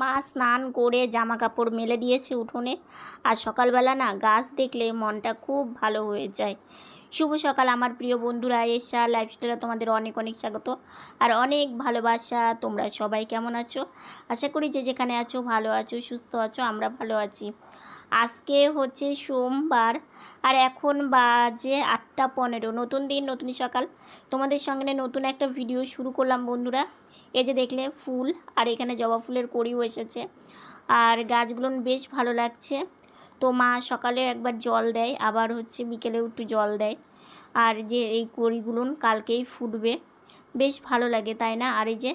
মা স্নান করে জামা কাপড় মেলে দিয়েছে উঠোনে। আর সকালবেলা না গাছ দেখলে মনটা খুব ভালো হয়ে যায়। শুভ সকাল আমার প্রিয় বন্ধুরা এসা লাইফস্টাইলে তোমাদের অনেক অনেক স্বাগত। আর অনেক ভালোবাসা, তোমরা সবাই কেমন আছো? আশা করি যে যেখানে আছো ভালো আছো, সুস্থ আছো, আমরা ভালো আছি। আজকে হচ্ছে সোমবার, আর এখন বাজে আটটা পনেরো। নতুন দিন, নতুন সকাল। তোমাদের সঙ্গে নতুন একটা ভিডিও শুরু করলাম বন্ধুরা। এই যে দেখলে ফুল, আর এখানে জবা ফুলের কড়িও এসেছে। আর গাছগুলো বেশ ভালো লাগছে। তো মা সকালে একবার জল দেয়, আবার হচ্ছে বিকেলেও একটু জল দেয়। আর যে এই কড়িগুলো কালকেই ফুটবে, বেশ ভালো লাগে, তাই না? আর এই যে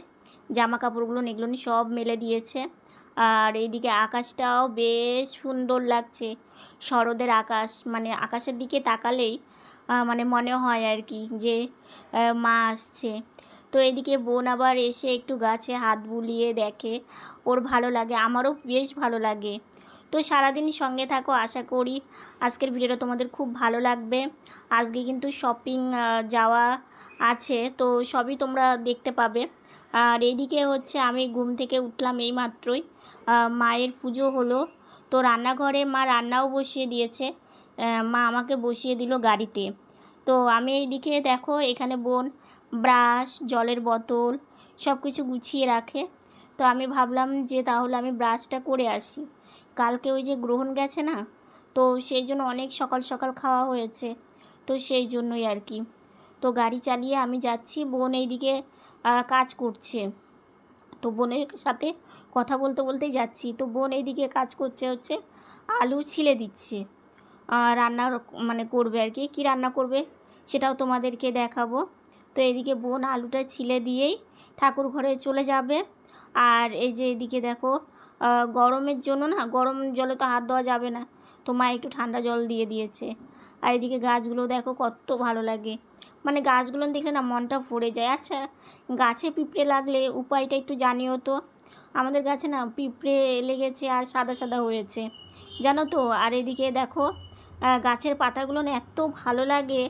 জামা কাপড়গুলো এগুলো সব মেলে দিয়েছে। আর এইদিকে আকাশটাও বেশ সুন্দর লাগছে। শরদের আকাশ মানে আকাশের দিকে তাকালেই মানে মনে হয় আর কি যে মা আসছে। তো এদিকে বোন আবার এসে একটু গাছে হাত বুলিয়ে দেখে, ওর ভালো লাগে, আমারও বেশ ভালো লাগে। তো সারাদিন সঙ্গে থাকো, আশা করি আজকের ভিডিওটা তোমাদের খুব ভালো লাগবে। আজকে কিন্তু শপিং যাওয়া আছে, তো সবই তোমরা দেখতে পাবে। আর এদিকে হচ্ছে আমি ঘুম থেকে উঠলাম এই মাত্রই মায়ের পুজো হলো। তো রান্নাঘরে মা রান্নাও বসিয়ে দিয়েছে মা আমাকে বসিয়ে দিল গাড়িতে। তো আমি এইদিকে দেখো, এখানে বোন ব্রাশ, জলের বোতল সব কিছু গুছিয়ে রাখে। তো আমি ভাবলাম যে তাহলে আমি ব্রাশটা করে আসি। কালকে ওই যে গ্রহণ গেছে না, তো সেই জন্য অনেক সকাল সকাল খাওয়া হয়েছে। তো সেই জন্যই আর কি। তো গাড়ি চালিয়ে আমি যাচ্ছি, বোন এইদিকে কাজ করছে। তো বোনের সাথে কথা বলতে বলতেই যাচ্ছি। তো বোন এইদিকে কাজ করছে হচ্ছে, আলু ছিলে দিচ্ছে। রান্না মানে করবে আর কি। কী রান্না করবে সেটাও তোমাদেরকে দেখাবো। তো এদিকে বোন আলুটা ছিলে দিয়েই ঠাকুর ঘরে চলে যাবে। আর এই যে এদিকে দেখো গরমের জন্য না, গরম জলে তো হাত দেওয়া যাবে না। তো মা একটু ঠান্ডা জল দিয়ে দিয়েছে। আর এদিকে গাছগুলো দেখো কত ভালো লাগে। মানে গাছগুলো দেখলে না মনটা ভরে যায়। আচ্ছা গাছে পিঁপড়ে লাগলে উপায়টা একটু জানিও তো। আমাদের গাছে না পিঁপড়ে লেগেছে আর সাদা সাদা হয়েছে। জানো তো? আর এদিকে দেখো গাছের পাতাগুলো না এত ভালো লাগে।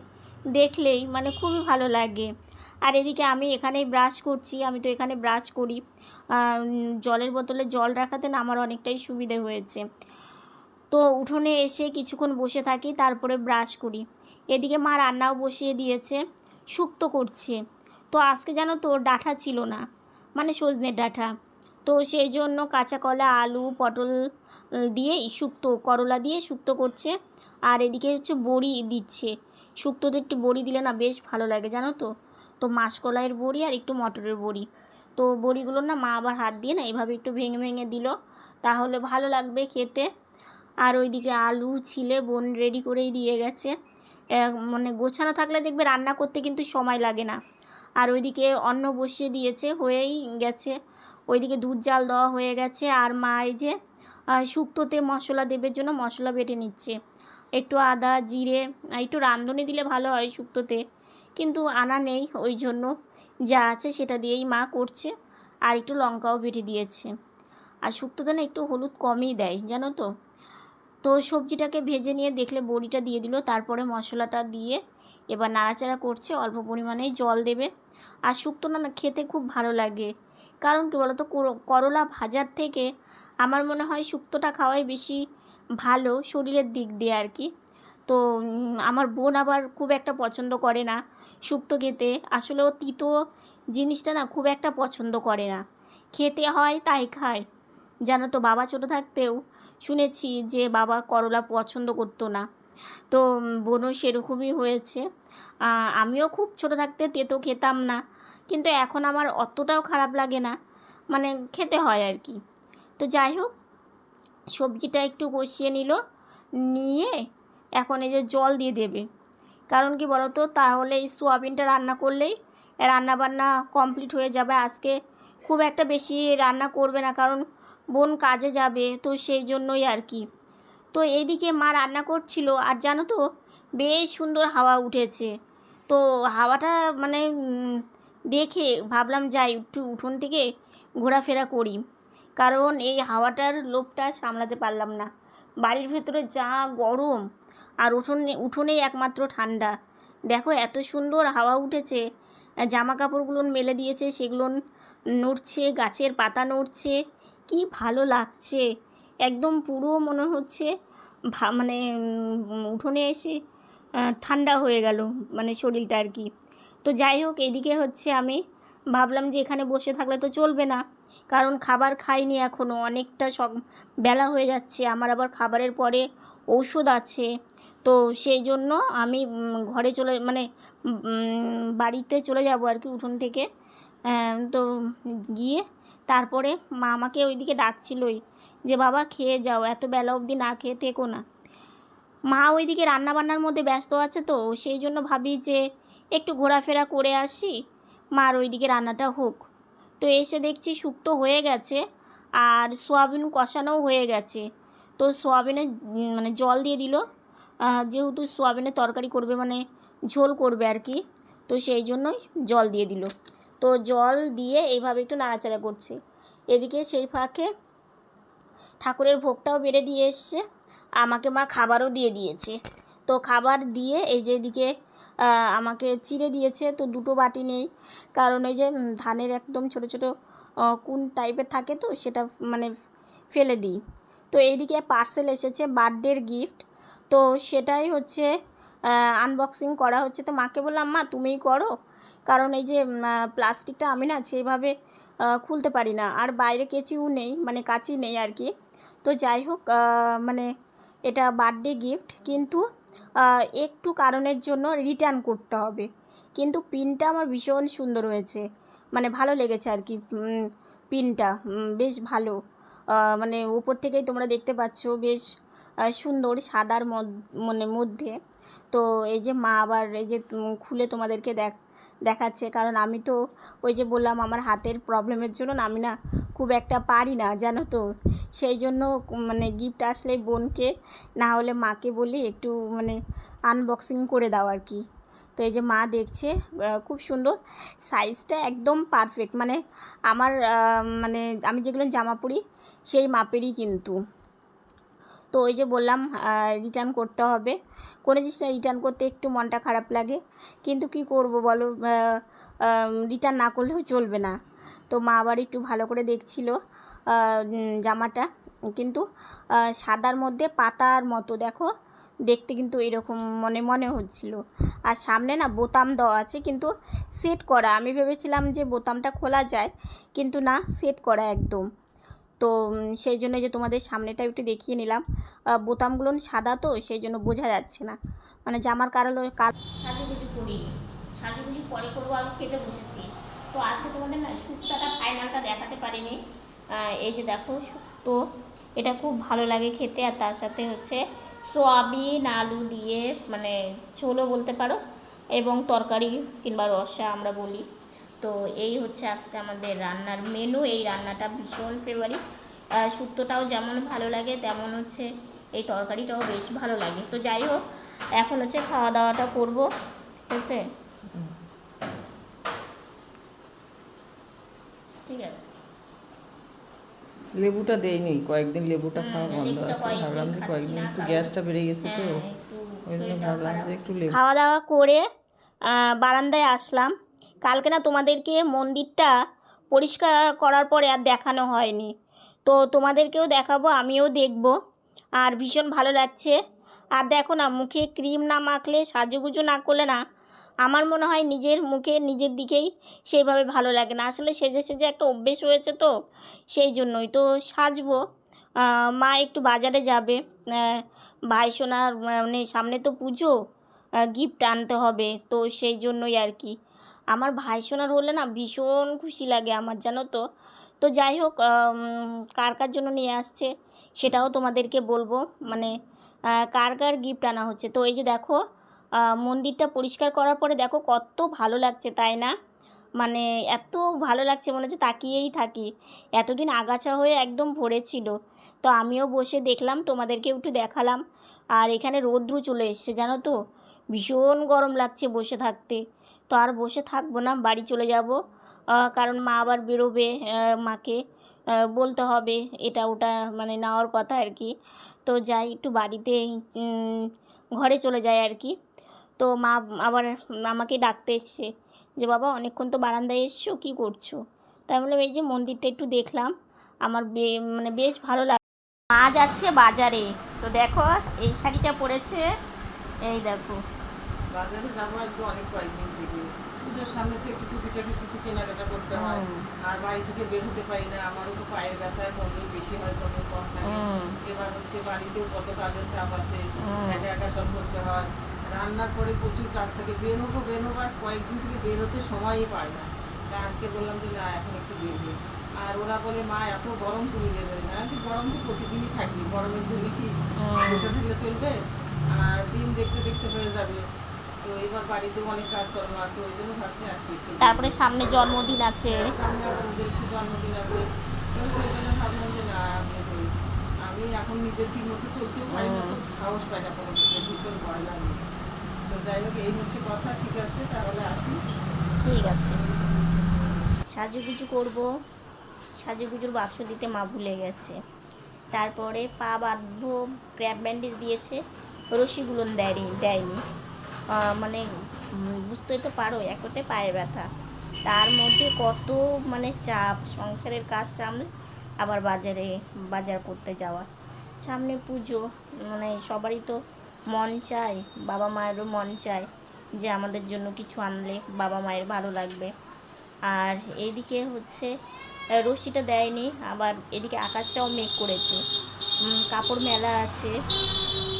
দেখলেই মানে খুবই ভালো লাগে। আর এদিকে আমি এখানেই ব্রাশ করছি, আমি তো এখানে ব্রাশ করি। জলের বোতলে জল রাখাতে না আমার অনেকটাই সুবিধে হয়েছে। তো উঠোনে এসে কিছুক্ষণ বসে থাকি, তারপরে ব্রাশ করি। এদিকে মা রান্নাও বসিয়ে দিয়েছে, শুক্তো করছে। তো আজকে জানো তো ডাঁটা ছিল না মানে সজনের ডাঁটা তো সেই জন্য কাঁচা কলা, আলু, পটল দিয়ে শুক্তো, করলা দিয়ে শুক্তো করছে। আর এদিকে হচ্ছে বড়ি দিচ্ছে। শুক্তোতে একটু বড়ি দিলে না বেশ ভালো লাগে, জানো তো? তো মাসকলাইয়ের বড়ি আর একটু মটরের বড়ি। তো বড়িগুলো না মা আবার হাত দিয়ে না এভাবে একটু ভেঙে ভেঙে দিল। তাহলে ভালো লাগবে খেতে। আর ওইদিকে আলু, ছিলে, বোন রেডি করেই দিয়ে গেছে। মানে গোছানো থাকলে দেখবে রান্না করতে কিন্তু সময় লাগে না। আর ওইদিকে অন্ন বসিয়ে দিয়েছে, হয়েই গেছে। ওইদিকে দুধ জাল দেওয়া হয়ে গেছে। আর মা এই যে শুক্তোতে মশলা দেবের জন্য মশলা বেটে নিচ্ছে। একটু আদা, জিরে, একটু রাঁধুনি দিলে ভালো হয় শুক্তোতে কিন্তু আনা নেই, ওই জন্য যা আছে সেটা দিয়েই মা করছে আর একটু লঙ্কাও বেটে দিয়েছে। আর শুক্তোতে না একটু হলুদ কমই দেয়, জানো তো? তো সবজিটাকে ভেজে নিয়ে দেখলে বড়িটা দিয়ে দিল, তারপরে মশলাটা দিয়ে এবার নাড়াচাড়া করছে, অল্প পরিমাণেই জল দেবে। আর শুক্তো না খেতে খুব ভালো লাগে। কারণ কি বলতো, করো- করলা ভাজার থেকে আমার মনে হয় শুক্তোটা খাওয়াই বেশি ভালো শরীরের দিক দিয়ে আর কি। তো আমার বোন আবার খুব একটা পছন্দ করে না। শুক্তো খেতে। আসলে ও তিতো জিনিসটা না খুব একটা পছন্দ করে না। খেতে হয় তাই খায়। জানো তো, বাবা ছোটো থাকতেও শুনেছি যে বাবা করলা পছন্দ করতো না। তো বোনও সেরকমই হয়েছে। আমিও খুব ছোটো থাকতে তেতো খেতাম না। কিন্তু এখন আমার অতটাও খারাপ লাগে না। মানে খেতে হয় আর কি। তো যাই হোক, সবজিটা একটু কষিয়ে নিল। নিয়ে এখন এই যে জল দিয়ে দেবে। কারণ কি বলতো? তাহলে এই সোয়াবিনটা রান্না করলেই রান্না বান্না কমপ্লিট হয়ে যাবে। আজকে খুব একটা বেশি রান্না করবে না, কারণ বোন কাজে যাবে, তো সেই জন্যই আর কি। তো এইদিকে মা রান্না করছিল, আর জানো তো, বেশ সুন্দর হাওয়া উঠেছে। তো হাওয়াটা মানে দেখে ভাবলাম যাই, একটু উঠোন থেকে ঘোরাফেরা করি। কারণ এই হাওয়াটার লোভটা সামলাতে পারলাম না। বাড়ির ভেতরে যা গরম আর উঠোনে উঠোনেই একমাত্র ঠান্ডা। দেখো, এত সুন্দর হাওয়া উঠেছে। জামা কাপড়গুলো মেলে দিয়েছে, সেগুলো নড়ছে, গাছের পাতা নড়ছে। কি ভালো লাগছে। একদম পুরো মনে হচ্ছে মানে উঠোনে এসে ঠান্ডা হয়ে গেল মানে শরীরটা আর কি। তো যাই হোক, এদিকে হচ্ছে আমি ভাবলাম যে এখানে বসে থাকলে তো চলবে না। কারণ খাবার খাইনি এখনও অনেকটা সব বেলা হয়ে যাচ্ছে। আমার আবার খাবারের পরে ঔষধ আছে। তো সেই জন্য আমি ঘরে চলে মানে বাড়িতে চলে যাব আর কি উঠোন থেকে। তো গিয়ে তারপরে মা আমাকে ওইদিকে ডাকছিলই যে, বাবা, খেয়ে যাও, এত বেলা অবধি না খেয়ে থেকো না। মা ওইদিকে রান্নাবান্নার মধ্যে ব্যস্ত আছে তো, সেই জন্য ভাবি যে, একটু ঘোরাফেরা করে আসি, মার ওইদিকে রান্নাটা হোক। তো এসে দেখছি শুক্তো হয়ে গেছে আর সোয়াবিন কষানোও হয়ে গেছে। তো সোয়াবিনে মানে জল দিয়ে দিল। যেহেতু সোয়াবিনের তরকারি করবে মানে ঝোল করবে আর কি, তো সেই জন্যই জল দিয়ে দিল। তো জল দিয়ে এইভাবে একটু নাড়াচাড়া করছে। এদিকে সেই ফাঁকে ঠাকুরের ভোগটাও বেড়ে দিয়ে এসছে, আমাকে মা খাবারও দিয়ে দিয়েছে। তো খাবার দিয়ে এই যে এদিকে আমাকে চিড়ে দিয়েছে, তো দুটো বাটি নেই, কারণ ওই যে ধানের একদম ছোট ছোট কোন টাইপের থাকে তো, সেটা মানে ফেলে দিই। তো এইদিকে পার্সেল এসেছে বার্থডের গিফট তো সেটাই হচ্ছে আনবক্সিং করা হচ্ছে। তো মাকে বললাম, মা, তুমিই করো। কারণ এই যে প্লাস্টিকটা আমি না সেইভাবে খুলতে পারি না। আর বাইরে কেচিও নেই মানে কাচি নেই আর কি। তো যাই হোক মানে এটা বার্থডে গিফট কিন্তু একটু কারণের জন্য রিটার্ন করতে হবে। কিন্তু পিনটা আমার ভীষণ সুন্দর হয়েছে। মানে ভালো লেগেছে আর কি পিনটা বেশ ভালো। মানে উপর থেকেই তোমরা দেখতে পাচ্ছ, বেশ সুন্দর সাদার মানে মধ্যে। তো এই যে মা আবার এই যে খুলে তোমাদেরকে দেখ, দেখাচ্ছে। কারণ আমি তো ওই যে বললাম, আমার হাতের প্রবলেমের জন্য আমি না খুব একটা পারি না, জানো তো? সেই জন্য মানে গিফট আসলে বোনকে, না হলে মাকে বলি একটু মানে আনবক্সিং করে দাও আর কি। তো এই যে মা দেখছে খুব সুন্দর। সাইজটা একদম পারফেক্ট মানে আমার মানে আমি যেগুলো জামা পরি, সেই মাপেরই কিন্তু। তো ওই যে বললাম রিটার্ন করতে হবে। কোনো জিনিসটা রিটার্ন করতে একটু মনটা খারাপ লাগে। কিন্তু কি করব বলো রিটার্ন না করলেও চলবে না। তো মা আবার একটু ভালো করে দেখছিল জামাটা। কিন্তু সাদার মধ্যে পাতার মতো, দেখো। দেখতে কিন্তু এরকম মনে মনে হচ্ছিল। আর সামনে না বোতাম দেওয়া আছে, কিন্তু সেট করা। আমি ভেবেছিলাম যে বোতামটা খোলা যায়, কিন্তু না সেট করা একদম। তো সেই জন্য যে তোমাদের সামনেটা একটু দেখিয়ে নিলাম। বোতামগুলো সাদা তো, সেই জন্য বোঝা যাচ্ছে না। মানে জামার কারণ কাল সাজুগুজু করিনি। সাজুগুজু পরে করব, আমি খেতে বসেছি। তো আজকে তোমাদের না শুক্তাটা ফাইনালটা দেখাতে পারিনি। এই যে দেখো শুক্তো এটা খুব ভালো লাগে খেতে। আর তার সাথে হচ্ছে সোয়াবিন, আলু দিয়ে মানে ছোলো বলতে পারো, এবং তরকারি কিংবা রসা আমরা বলি। তো এই হচ্ছে আজকে আমাদের রান্নার মেনু এই রান্নাটা ভীষণ ফেভারিট শুক্তোটাও যেমন ভালো লাগে তেমন হচ্ছে এই তরকারিটাও বেশ ভালো লাগে। তো যাই হোক এখন হচ্ছে খাওয়া দাওয়াটা করব ঠিক আছে? ঠিক আছে। লেবুটা দেয়নি কয়েকদিন লেবুটা খাওয়া বন্ধ আছে। ভাবলাম যে কয়েকদিন একটু গ্যাসটা বেড়ে গেছে তো। হ্যাঁ, ওই জন্য ভাবলাম যে একটু লেবু খাওয়া দাওয়া করে বারান্দায় আসলাম। কালকে না তোমাদেরকে মন্দিরটা পরিষ্কার করার পরে আর দেখানো হয়নি। তো তোমাদেরকেও দেখাবো, আমিও দেখব। আর ভীষণ ভালো লাগছে। আর দেখো না, মুখে ক্রিম না মাখলে, সাজুগুজু না করলে না, আমার মনে হয় নিজের মুখে, নিজের দিকেই সেইভাবে ভালো লাগে না। আসলে সেজে সেজে একটা অভ্যেস হয়েছে তো, সেই জন্যই। তো সাজবো। মা একটু বাজারে যাবে। ভাই সোনার মানে সামনে তো পুজো গিফট আনতে হবে। তো সেই জন্যই আর কি। আমার ভাই সোনার হলে না ভীষণ খুশি লাগে আমার, জানো তো। তো যাই হোক কার কার জন্য নিয়ে আসছে সেটাও তোমাদেরকে বলব। মানে কার কার গিফট আনা হচ্ছে? তো এই যে দেখো মন্দিরটা পরিষ্কার করার পরে দেখো কত ভালো লাগছে, তাই না? মানে এত ভালো লাগছে, মনে হচ্ছে তাকিয়েই থাকি। এতদিন আগাছা হয়ে একদম ভরে ছিল। তো আমিও বসে দেখলাম, তোমাদেরকে একটু দেখালাম। আর এখানে রৌদ্র চলে এসছে, জানো তো? ভীষণ গরম লাগছে বসে থাকতে। তো আর বসে থাকব না, বাড়ি চলে যাব। কারণ মা আবার বেরোবে মাকে। বলতে হবে এটা ওটা মানে নেওয়ার কথা আর কি। তো যাই, একটু বাড়িতে ঘরে চলে যায় আর কি। তো মা আবার আমাকে ডাকতে এসছে যে, বাবা, অনেকক্ষণ তো বারান্দায় এসছো, কী করছ? তাই বললাম, এই যে মন্দিরটা একটু দেখলাম, আমার মানে বেশ ভালো লাগে মা যাচ্ছে বাজারে। তো দেখো, এই শাড়িটা পরেছে, এই দেখো। বাজারে যাব আজকে অনেক কয়েকদিন থেকে। পুজোর সামনে তো একটু টুকিটাকি কিছু কেনাকাটা করতে হয়। আর বাড়ি থেকে বের হতে পারি না। আমারও তো পায়ের ব্যথা কোনদিন বেশি হয় কোনদিন কম থাকে এবার হচ্ছে বাড়িতেও কত কাজের চাপ আছে একা একা সব করতে হয়। রান্নার পরে প্রচুর কাজ থাকে। বের হব বের হব আর কয়েকদিন থেকে বের হতে সময়ই পায় না। তা আজকে বললাম যে না এখন একটু বের হই। আর ওরা বলে মা এত গরম তুমি বের হই না কি গরম তো প্রতিদিনই থাকবি গরমের জন্য কি। বসে থাকলে চলবে? আর দিন দেখতে দেখতে হয়ে যাবে। তো এবার বাড়িতেও অনেক কাজকর্ম আছে ওই জন্য ভাবছি আজকে একটু তারপরে সামনে জন্মদিন আছে। সামনে আবার একটু জন্মদিন আছে। তো সেই জন্য ভাবলাম যে না আমি এখন নিজে ঠিক মতো চলতেও পারি না তো সাহস পাই না কোনো কিছু ভীষণ ভয় লাগে। তো যাই হোক এই হচ্ছে কথা ঠিক আছে? তাহলে আসি। ঠিক আছে। সাজুগুজু করব। সাজুগুজুর বাক্স দিতে মা ভুলে গেছে। তারপরে পা বাঁধবো ক্র্যাপ ব্যান্ডেজ দিয়েছে রশিগুলো দেয়নি দেয়নি। মানে বুঝতেই তো পারো একটে পায়ে ব্যথা। তার মধ্যে কত মানে চাপ, সংসারের কাজ সামনে আবার বাজারে, বাজার করতে যাওয়া। সামনে পুজো মানে সবারই তো মন চায়, বাবা মায়েরও মন চায় যে আমাদের জন্য কিছু আনলে বাবা মায়ের ভালো লাগবে। আর এইদিকে হচ্ছে রশিটা দেয়নি, আবার এদিকে আকাশটাও মেঘ করেছে। কাপড় মেলা আছে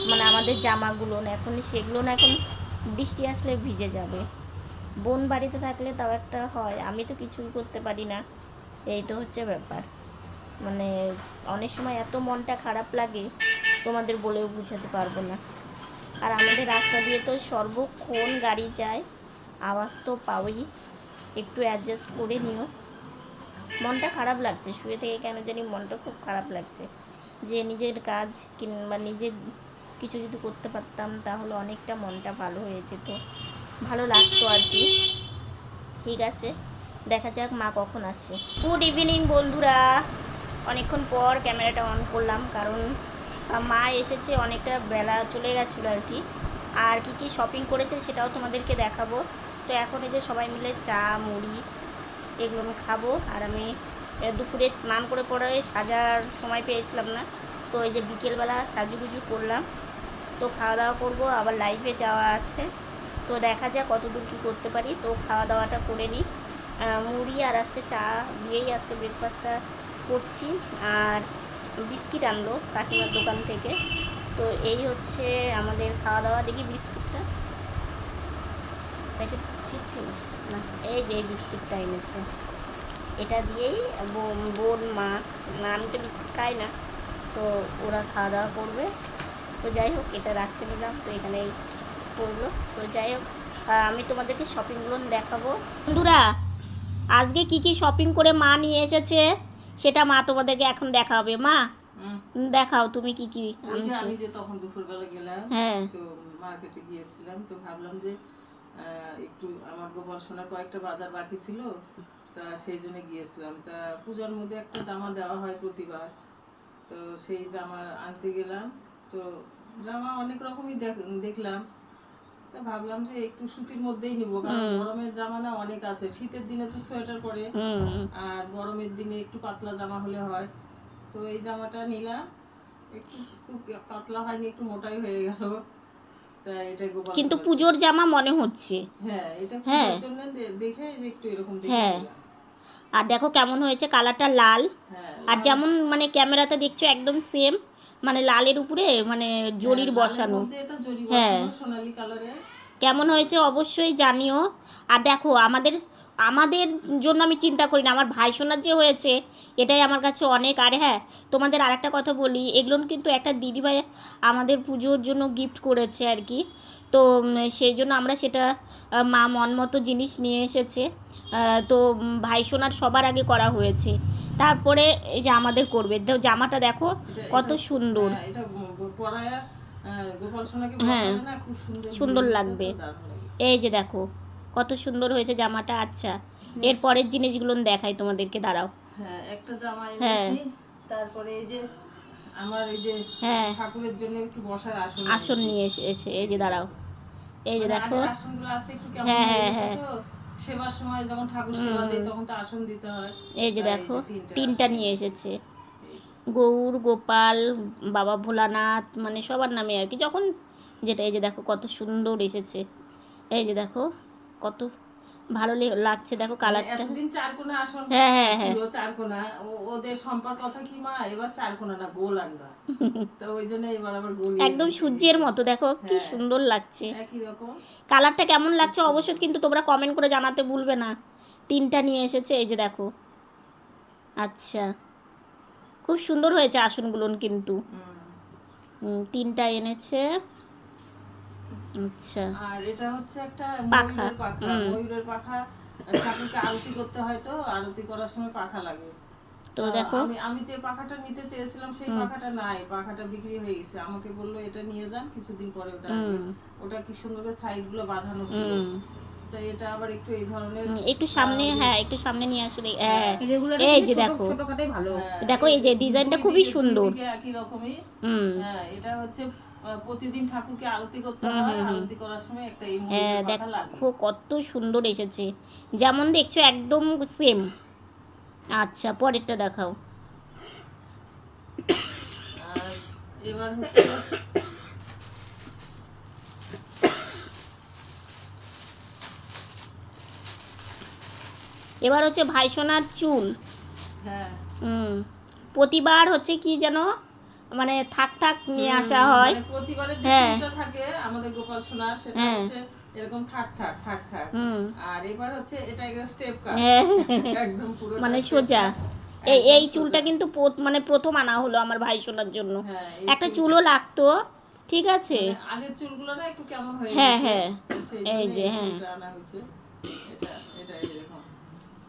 মানে আমাদের জামাগুলো না এখন সেগুলো না এখন বৃষ্টি আসলে ভিজে যাবে। বোন বাড়িতে থাকলে তাও একটা হয়, আমি তো কিছুই করতে পারি না। এই তো হচ্ছে ব্যাপার। মানে অনেক সময় এত মনটা খারাপ লাগে, তোমাদের বলেও বুঝাতে পারব না। আর আমাদের রাস্তা দিয়ে তো সর্বক্ষণ গাড়ি যায়, আওয়াজ তো পাওই। একটু অ্যাডজাস্ট করে নিও। মনটা খারাপ লাগছে, শুয়ে থেকে কেন জানি মনটা খুব খারাপ লাগছে। যে নিজের কাজ কিংবা নিজের কিছু যদি করতে পারতাম, তাহলে অনেকটা মনটা ভালো হয়ে যেত। ভালো লাগতো আর কি। ঠিক আছে, দেখা যাক মা কখন আসছে গুড ইভিনিং বন্ধুরা। অনেকক্ষণ পর ক্যামেরাটা অন করলাম, কারণ মা এসেছে অনেকটা বেলা চলে গেছিল আর কি। আর কি কি শপিং করেছে সেটাও তোমাদেরকে দেখাবো। তো এখন এই যে সবাই মিলে চা, মুড়ি এগুলো আমি খাব। আর আমি দুপুরে স্নান করে পরে সাজার সময় পেয়েছিলাম না। তো এই যে বিকেলবেলা সাজুগুজু করলাম। তো খাওয়া দাওয়া করব, আবার লাইভে যাওয়া আছে। তো দেখা যাক কতদূর কী করতে পারি। তো খাওয়া দাওয়াটা করে নিই। মুড়ি আর আজকে চা দিয়েই আজকে ব্রেকফাস্টটা করছি। আর বিস্কিট আনলো কাকিমার দোকান থেকে। তো এই হচ্ছে আমাদের খাওয়া দাওয়া দেখি বিস্কিটটা। প্যাকেট ছিঁড়ছিস না, এই যে বিস্কিটটা এনেছে। এটা দিয়েই বোন মা আমি তো বিস্কিট খাই না। তো ওরা খাওয়া দাওয়া করবে। তো যাই হোক এটা রাখতে নিলাম তো এখানেই করল তো যাই হোক আমি তোমাদেরকে শপিংগুলো দেখাবো। বন্ধুরা আজকে কি কি শপিং করে মা নিয়ে এসেছে সেটা মা তোমাদেরকে এখন দেখাবে। মা দেখাও তুমি কি কি আমি যে তখন দুপুরবেলা গেলাম হ্যাঁ। তো মার্কেটে গিয়েছিলাম তো ভাবলাম যে একটু আমার গোপাল সোনার কয়েকটা বাজার বাকি ছিল তা সেই জন্য গিয়েছিলাম। তা পূজার মধ্যে একটা জামা দেওয়া হয় প্রতিবার তো সেই জামা আনতে গেলাম তো জামা অনেক রকমই দেখ- দেখলাম। তা ভাবলাম যে একটু সুতির মধ্যেই নিবো কারণ গরমের জামা না অনেক আছে। শীতের দিনে তো সোয়েটার পরে আর গরমের দিনে একটু পাতলা জামা হলে হয়। তো এই জামাটা নিলাম। একটু খুব পাতলা হয়নি একটু মোটাই হয়ে গেল। কিন্তু পুজোর জামা মনে হচ্ছে। হ্যাঁ এটা হ্যাঁ। জন্য দেখে একটু এরকম হ্যাঁ। আর দেখো কেমন হয়েছে কালারটা লাল। হ্যাঁ আর যেমন মানে ক্যামেরাতে দেখছ একদম সেম মানে লালের উপরে মানে জরির হ্যাঁ, বসানো। হ্যাঁ। কেমন হয়েছে অবশ্যই জানিও। আর দেখো আমাদের আমাদের জন্য আমি চিন্তা করি না আমার ভাই সোনার যে হয়েছে এটাই আমার কাছে অনেক। আর হ্যাঁ তোমাদের আরেকটা কথা বলি এগুলো কিন্তু একটা দিদিভাই আমাদের পুজোর জন্য গিফট করেছে আর কি। তো সেই জন্য আমরা সেটা মা মন মতো জিনিস নিয়ে এসেছে। তো ভাই সোনার সবার আগে করা হয়েছে। তারপরে এই যে আমাদের করবে। জামাটা দেখো কত সুন্দর। হ্যাঁ, হ্যাঁ। সুন্দর সুন্দর লাগবে। এই যে দেখো কত সুন্দর হয়েছে জামাটা আচ্ছা। এর পরের জিনিসগুলো দেখাই তোমাদেরকে দাঁড়াও। হ্যাঁ একটা জামা হ্যাঁ। তারপরে এই যে আমার এই যে হ্যাঁ। ঠাকুরের জন্য একটু বসার আসন আসন নিয়ে এসেছে এই যে দাঁড়াও। এই যে মানে দেখো। হ্যাঁ, হ্যাঁ, সেবার সময় যখন ঠাকুর সেবা দেয় তখন তো আসন দিতে হয়। এই যে দেখো তিনটা নিয়ে এসেছে। গৌর গোপাল বাবা ভোলানাথ মানে সবার নামে আর কি। যখন যেটা এই যে দেখো কত সুন্দর এসেছে। এই যে দেখো কত ভালো লাগছে। দেখো কালারটা এতদিন চার কোণা আসন হ্যাঁ, হ্যাঁ, হ্যাঁ। ছিল চার কোণা ওদের সম্পর্ক কথা কি মা? এবার চার কোণা না গোল আনবা তো ওই জন্য এবার আবার গোল একদম সূর্যের মতো দেখো কি হ্যাঁ। সুন্দর লাগছে। একই রকম। কালারটা কেমন লাগছে অবশ্যই কিন্তু তোমরা কমেন্ট করে জানাতে ভুলবে না। তিনটা নিয়ে এসেছে এই যে দেখো। আচ্ছা। খুব সুন্দর হয়েছে আসনগুলো কিন্তু। তিনটা এনেছে। আচ্ছা। আর এটা হচ্ছে একটা পাখা, ময়ূরের পাখা ময়ূরের পাখা ঠাকুরকে আরতি করতে হয় তো আরতি করার সময় পাখা লাগে। তো দেখো। আমি আমি যে পাখাটা নিতে চেয়েছিলাম সেই পাখাটা নাই পাখাটা বিক্রি হয়ে গেছে। আমাকে বলল এটা নিয়ে যান কিছুদিন পরে ওটা ওটা কি সুন্দর করে সাইডগুলো বাঁধানো ছিল। তো এটা আবার একটু এই ধরনের একটু সামনে হ্যাঁ একটু সামনে নিয়ে আসলে হ্যাঁ এই যে দেখো। ছোটখাটোই ভালো। হ্যাঁ, দেখো এই যে ডিজাইনটা খুবই সুন্দর। একই রকমই। হ্যাঁ এটা হচ্ছে প্রতিদিন ঠাকুরকে আরতি করতে হয়। আরতি করার সময় একটা এই হ্যাঁ দেখো কত সুন্দর এসেছে। যেমন দেখছ একদম সেম আচ্ছা পরেরটা দেখাও। এবার হচ্ছে এবার হচ্ছে ভাইসোনার চুল। হ্যাঁ। হুম। প্রতিবার হচ্ছে কি যেন মানে থাক থাক নিয়ে আসা হয়। মানে হ্যাঁ। থাকে আমাদের গোপাল সোনা সেটা হ্যাঁ। হচ্ছে এরকম থাক থাক থাক থাক। আর এবার হচ্ছে এটা স্টেপ কাট হ্যাঁ। একদম পুরো মানে সোজা। এই এই চুলটা কিন্তু মানে প্রথম আনা হলো আমার ভাই ভাইসোনার জন্য। হ্যাঁ একটা চুলও লাগতো ঠিক আছে? মানে আগের চুলগুলো না একটু কেমন হয়ে হ্যাঁ, হ্যাঁ। এই যে, হ্যাঁ। আনা হয়েছে। এটা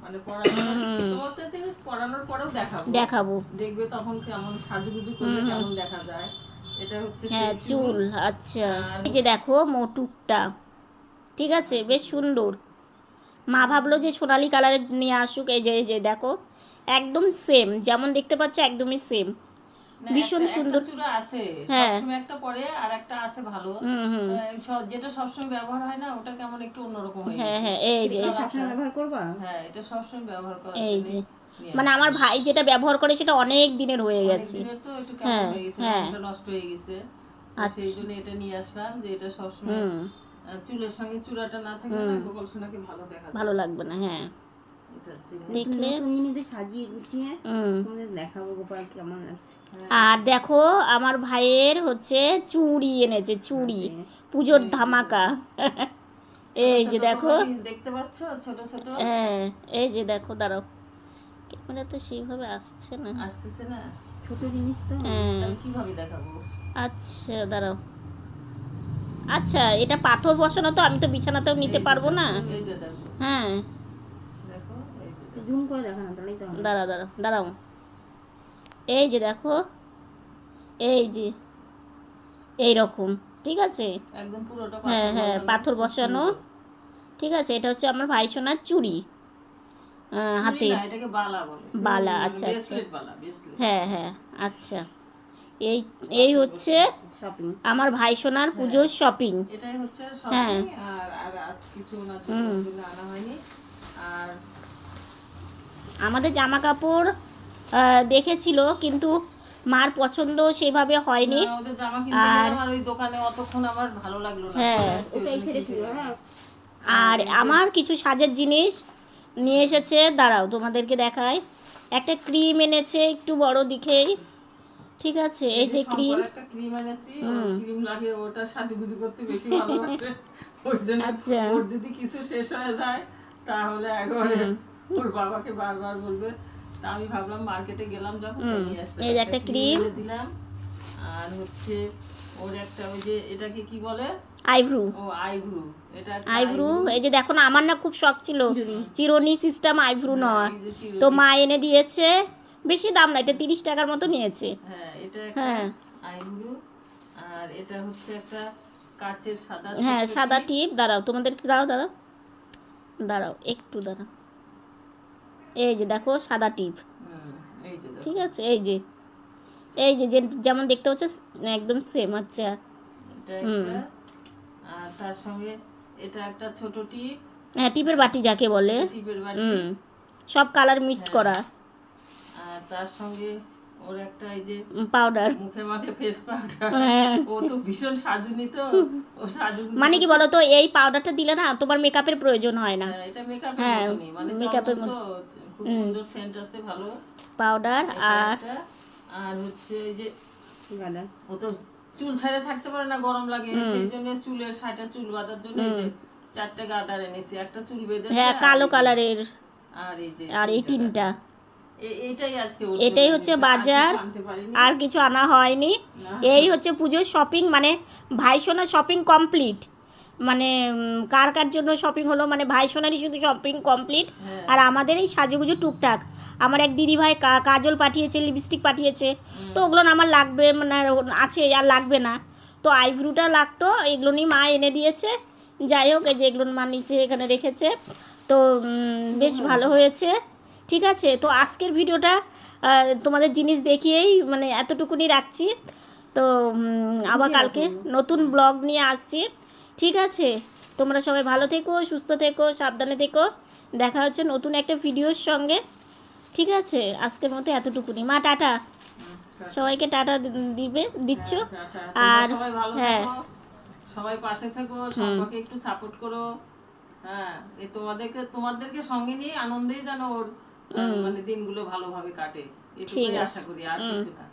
মানে পড়ানোর পরেও দেখাবো। দেখাবো। দেখবে তখন কেমন সাজুগুজু করলে কেমন দেখা যায়। এটা হচ্ছে হ্যাঁ চুল আচ্ছা। এই যে দেখো মোটুকটা। ঠিক আছে? বেশ সুন্দর। মা ভাবলো যে সোনালি কালারের নিয়ে আসুক। এই যে এই যে দেখো। একদম সেম যেমন দেখতে পাচ্ছ একদমই সেম ভীষণ সুন্দর। চূড়া আছে হ্যাঁ। সবসময় একটা পরে আর একটা আছে ভালো। যেটা সবসময় ব্যবহার হয় না ওটা কেমন একটু অন্যরকম হয়ে হ্যাঁ হ্যাঁ এই যে। সবসময় ব্যবহার করবা? হ্যাঁ এটা সবসময় ব্যবহার করা এই যে। মানে আমার ভাই যেটা ব্যবহার করে সেটা অনেক দিনের হয়ে গেছে। তো হ্যাঁ, হ্যাঁ। নষ্ট হয়ে গেছে। আচ্ছা। সেই জন্য এটা নিয়ে আসলাম যে এটা সবসময় চুলের সঙ্গে চূড়াটা না থাকলে না গোপাল সোনাকে ভালো দেখা ভালো লাগবে না হ্যাঁ। দেখলে? লাগছে আর দেখো আমার ভাইয়ের হচ্ছে চুড়ি এনেছে চুড়ি। পুজোর ধামাকা। এই যে দেখো। দেখতে পাচ্ছ? ছোট ছোট। হ্যাঁ এই যে দেখো দাঁড়াও। ক্যামেরা তো সেইভাবে আসছে না। আসতেছে না? ছোট জিনিস তো হ্যাঁ। কীভাবে দেখাবো? আচ্ছা দাঁড়াও। আচ্ছা এটা পাথর বসানো তো আমি তো বিছানাতেও নিতে পারব না। হ্যাঁ। জুম করে দেখা না তাহলেই তো দাঁড়াও দাঁড়াও দাঁড়াও। এই যে দেখো এই যে এই রকম ঠিক আছে? একদম পুরোটা হ্যাঁ হ্যাঁ পাথর বসানো। ঠিক আছে এটা হচ্ছে আমার ভাই সোনার চুড়ি হাতে। বালা বলে। বালা, মানে আচ্ছা, আচ্ছা। হ্যাঁ হ্যাঁ আচ্ছা। এই এই হচ্ছে আমার ভাই সোনার হ্যাঁ। পুজোর শপিং হ্যাঁ। আর আর কিছু আনা হয়নি। আর আমাদের জামা কাপড় দেখেছিল কিন্তু মার পছন্দ সেভাবে হয়নি। জামা কিনতে গেলাম আর ওই দোকানে অতক্ষণ আমার ভালো লাগল না। হ্যাঁ। হ্যাঁ আর আমার কিছু সাজের জিনিস নিয়ে এসেছে দাঁড়াও তোমাদেরকে দেখায় একটা ক্রিম এনেছে একটু বড় দিকেই ঠিক আছে এই যে ক্রিম। ক্রিম এনেছি ক্রিম লাগে ওটা সাজুগুজু করতে বেশি ভালোবাসে। ওই জন্য আচ্ছা। ওর যদি কিছু শেষ হয়ে যায় তাহলে একবারে ওর বাবাকে বারবার বলবে। তা আমি ভাবলাম মার্কেটে গেলাম যখন নিয়ে আসলাম। এই একটা। এনে দিলাম। আর হচ্ছে ওর একটা ওই যে এটাকে কি বলে? আইব্রু। ও আইব্রু। এটা আইব্রু। এই যে দেখো না আমার না খুব শখ ছিল। চিরনি। সিস্টেম আইব্রু নেওয়া এই যে চিরুনি। তো মা এনে দিয়েছে। বেশি দাম না এটা তিরিশ টাকার মতো নিয়েছে। হ্যাঁ এটা হ্যাঁ। আইব্রু। আর এটা হচ্ছে একটা কাচের সাদা হ্যাঁ সাদা টিপ। টিপ। দাঁড়াও তোমাদের দাঁড়াও দাঁড়াও। দাঁড়াও একটু দাঁড়াও। এই যে দেখো সাদা টিপ। ঠিক আছে? এই যে। এই যে যেমন দেখতে হচ্ছে একদম সেম আচ্ছা। আর তার সঙ্গে এটা একটা ছোট টিপ। হ্যাঁ টিপের বাটি যাকে বলে। টিপের বাটি। হুম। সব কালার মিক্সড করা। আর তার সঙ্গে ওর একটা এই যে পাউডার মুখে মাখে ফেস পাউডার হ্যাঁ। ও তো ভীষণ সাজুনি তো। ও সাজুনি। মানে কি বলো তো এই পাউডারটা দিলে না তোমার মেকআপের প্রয়োজন হয় না। হ্যাঁ, এটা মেকআপের হ্যাঁ, মানে খুব সুন্দর সেন্ট আছে ভালো। পাউডার আর আর হচ্ছে এই যে ও তো চুল ছেড়ে থাকতে পারে না গরম লাগে। সেই জন্য চুলের সাইডে চুল বাঁধার জন্য এই যে চারটে গার্ডার এনেছি। একটা চুল বেঁধে হ্যাঁ কালো কালারের আর এই যে আর এই তিনটা। এটাই হচ্ছে বাজার। আনতে পারিনি। আর কিছু আনা হয়নি। এই হচ্ছে পুজোর শপিং মানে ভাইসোনা শপিং কমপ্লিট মানে কার কার জন্য শপিং হলো মানে ভাইসোনারই শুধু শপিং কমপ্লিট হ্যাঁ। আর আমাদের এই সাজুগুজু টুকটাক। আমার এক দিদি ভাই কাজল পাঠিয়েছে লিপস্টিক পাঠিয়েছে। তো ওগুলো না আমার লাগবে মানে আছে আর লাগবে না। তো আইব্রুটা লাগতো এগুলো নিয়ে মা এনে দিয়েছে। যাই হোক এই যে এগুলো মা নিচে এখানে রেখেছে। তো বেশ ভালো হয়েছে। ঠিক আছে? তো আজকের ভিডিওটা তোমাদের জিনিস দেখিয়েই মানে এতটুকুনি রাখছি। তো আবার কালকে নতুন ব্লগ নিয়ে আসছি। ঠিক আছে? তোমরা সবাই ভালো থেকো সুস্থ থেকো সাবধানে থেকো। দেখা হচ্ছে নতুন একটা ভিডিওর সঙ্গে। ঠিক আছে? আজকের মতো এতটুকুনি। মা টাটা। সবাইকে টাটা দিবে দিচ্ছ? হ্যাঁ। তোমরা আর হ্যাঁ। সবাই পাশে থেকো সবাইকে একটু সাপোর্ট করো। হ্যাঁ তোমাদেরকে তোমাদেরকে সঙ্গে নিয়ে আনন্দেই যেন ওর মানে দিনগুলো ভালোভাবে কাটে। এটুকুই আশা করি আর। কিছু না